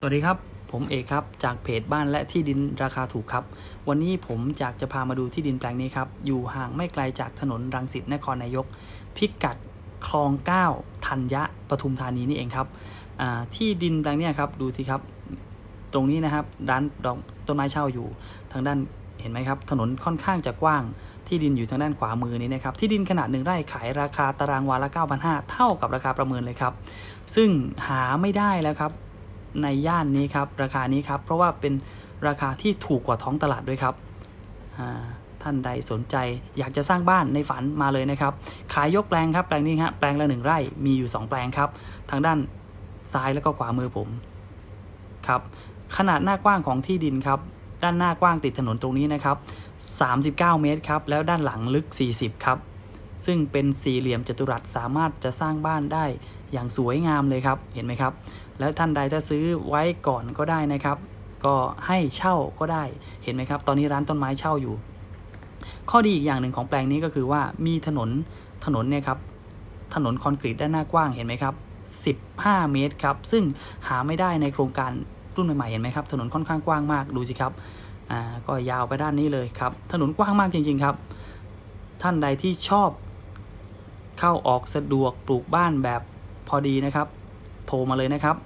สวัสดีครับ ผมเอกครับ จากเพจบ้านและที่ดินราคาถูกครับ วันนี้ผมอยากจะพามาดูที่ดินแปลงนี้ครับ อยู่ห่างไม่ไกลจากถนนรังสิตนครนายก พิกัดคลอง 9 ธัญญะปทุมธานีนี่เองครับที่ดินแปลงนี้ครับ ดูสิครับ ตรงนี้นะครับ ร้านดอกต้นไม้เช่าอยู่ ทางด้านเห็นไหมครับ ถนนค่อนข้างจะกว้าง ที่ดินอยู่ทางด้านขวามือนี้นะครับ ที่ดินขนาดหนึ่งไร่ขายราคาตารางวาละ9,500 เท่ากับราคาประเมินเลยครับ ซึ่งหาไม่ได้แล้วครับ ในย่านนี้ครับราคานี้ครับเพราะว่าเป็นราคาที่ถูกกว่าท้องตลาดด้วยครับท่านใดสนใจอยากจะสร้างบ้านในฝันมาเลยนะครับ ขายยกแปลงครับแปลงนี้ฮะแปลงละหนึ่งไร่มีอยู่ 2 แปลงครับ ทางด้านซ้ายแล้วก็ขวามือผมครับขนาดหน้ากว้างของที่ดินครับ ด้านหน้ากว้างติดถนนตรงนี้นะครับ 39 เมตรครับแล้วด้านหลังลึก 40 ครับ ซึ่งเป็นสี่เหลี่ยมจัตุรัสสามารถจะสร้างบ้านได้อย่างสวยงามเลยครับเห็นไหมครับ แล้วท่านใดถ้าซื้อไว้ก่อนก็ได้นะครับ ก็ให้เช่าก็ได้เห็นไหมครับ ตอนนี้ร้านต้นไม้เช่าอยู่ ข้อดีอีกอย่างหนึ่งของแปลงนี้ก็คือว่ามีถนนถนนเนี่ยครับถนนคอนกรีตด้านหน้ากว้างเห็นไหมครับ 15 เมตรครับ ซึ่งหาไม่ได้ในโครงการรุ่นใหม่ๆเห็นไหมครับ ถนนค่อนข้างกว้างมากดูสิครับอ่าก็ยาวไปด้านนี้เลยครับ ถนนกว้างมากจริง ๆ ครับ ท่านใดที่ชอบ เข้าออกสะดวกปลูกบ้านแบบพอดีนะครับ โทรมาเลยนะครับ